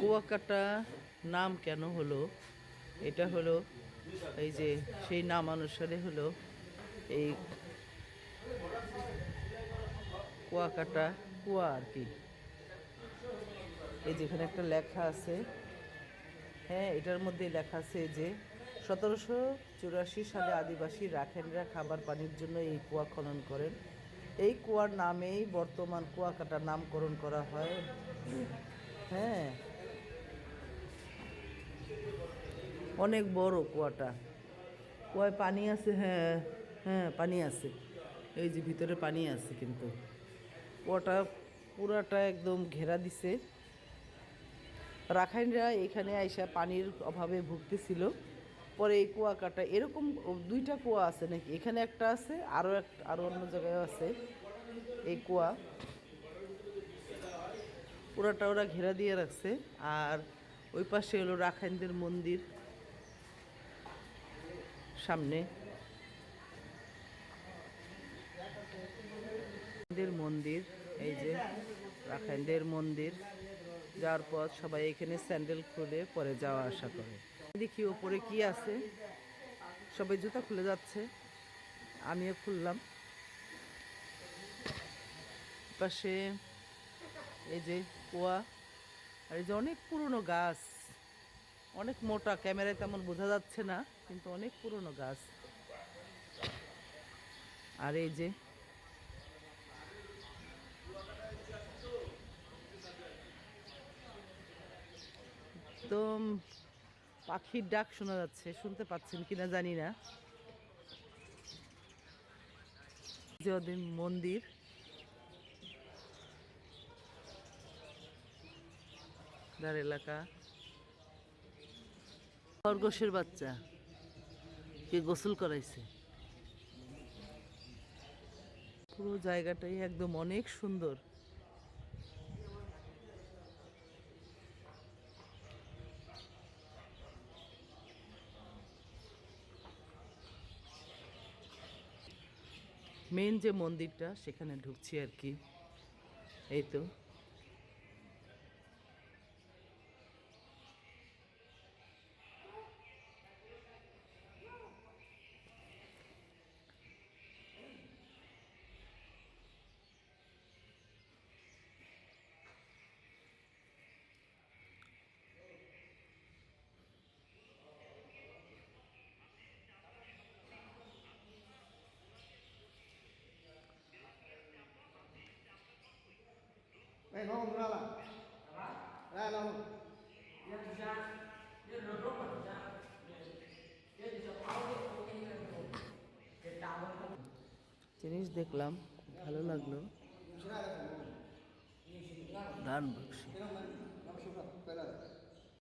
কুয়াকাটা নাম কেন হলো? এটা হলো এই যে সেই নাম অনুসারে হলো এই কুয়াকাটা কুয়া আর কি। এই যেখানে একটা লেখা আছে। হ্যাঁ এটার মধ্যে লেখা আছে যে সতেরোশো চুরাশি সালে আদিবাসী রাখেনরা খাবার পানির জন্য এই কুয়া খনন করেন। এই কুয়ার নামেই বর্তমান কুয়াকাটার নামকরণ করা হ্যাঁ। অনেক বড় কুয়াটা। কুয়ায় পানি আছে হ্যাঁ হ্যাঁ পানি আছে। এই যে ভিতরে পানি আছে কিন্তু। কুয়াটা পুরাটা একদম ঘেরা দিছে। রাখাইনরা এখানে আইসা পানির অভাবে ভুগতেছিল। পরে এই কুয়াকাটা, এরকম দুইটা কুয়া আছে নাকি? এখানে একটা আছে আরও একটা আরও অন্য জায়গায় আছে এই কুয়া। পুরাটা ওরা ঘেরা দিয়ে রাখছে। আর ওই পাশে হলো রাখাইনদের মন্দির। সামনে। মন্দির, এই যে রাখাইনদের মন্দির, যাওয়ার পর সবাই এখানে স্যান্ডেল খুলে পরে যাওয়া আসা করে। দেখি ওপরে কি আছে। সবাই জুতা খুলে যাচ্ছে। আমিও খুললাম। পাশে এই যে কুয়া, আর এই যে অনেক পুরনো গাছ। অনেক মোটা, ক্যামেরায় তেমন বোঝা যাচ্ছে না, কিন্তু অনেক পুরনো গাছ। আর এই যে, একদম পাখির ডাক শোনা যাচ্ছে, শুনতে পাচ্ছেন কিনা জানি না। মন্দির। দার এলাকা। খরগোশের বাচ্চা কে গোসল করাইছে। পুরো জায়গাটাই একদম অনেক সুন্দর। মেন যে মন্দিরটা, সেখানে ঢুকছি আর কি। এই তো। Đây nó không ra là Ra đâu জিনিস দেখলাম খুব ভালো লাগল দান বক্স Cái জিনিস দেখলাম ভালো লাগল। Quay lại